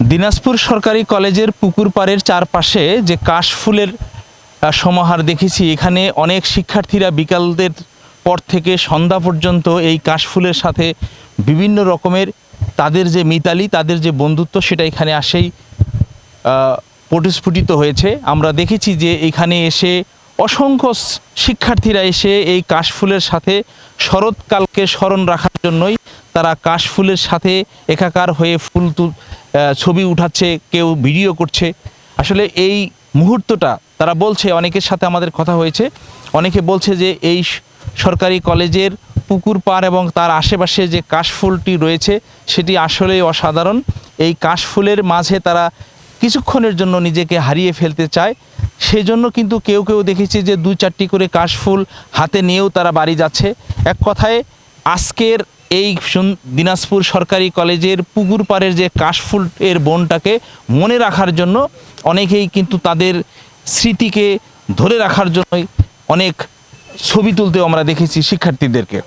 দিনাজপুর সরকারি কলেজের পুকুর পাড়ের চারপাশে যে কাশফুলের সমাহার দেখেছি, এখানে অনেক শিক্ষার্থীরা বিকালদের পর থেকে সন্ধ্যা পর্যন্ত এই কাশফুলের সাথে বিভিন্ন রকমের তাদের যে মিতালি, তাদের যে বন্ধুত্ব সেটা এখানে আসেই প্রতিস্ফুটিত হয়েছে। আমরা দেখেছি যে এখানে এসে অসংখ্য শিক্ষার্থীরা এসে এই কাশফুলের সাথে শরৎকালকে স্মরণ রাখার জন্যই তারা কাশফুলের সাথে একাকার হয়ে ফুল ছবি উঠাচ্ছে, কেউ ভিডিও করছে। আসলে এই মুহূর্তটা তারা বলছে, অনেকের সাথে আমাদের কথা হয়েছে। অনেকে বলছে যে এই সরকারি কলেজের পুকুর পার এবং তার আশেপাশে যে কাশফুলটি রয়েছে, সেটি আসলেই অসাধারণ। এই কাশফুলের মাঝে তারা কিছুক্ষণের জন্য নিজেকে হারিয়ে ফেলতে চায়। সেই জন্য কিন্তু কেউ কেউ দেখেছি যে দুই চারটি করে কাশফুল হাতে নিয়েও তারা বাড়ি যাচ্ছে। এক কথায়, আজকের এই দিনাজপুর সরকারি কলেজের পুকুর পাড়ের যে কাশফুল এর বনটাকে মনে রাখার জন্য অনেকেই কিন্তু তাদের স্মৃতিকে ধরে রাখার জন্যই অনেক ছবি তুলতেও আমরা দেখেছি শিক্ষার্থীদেরকে।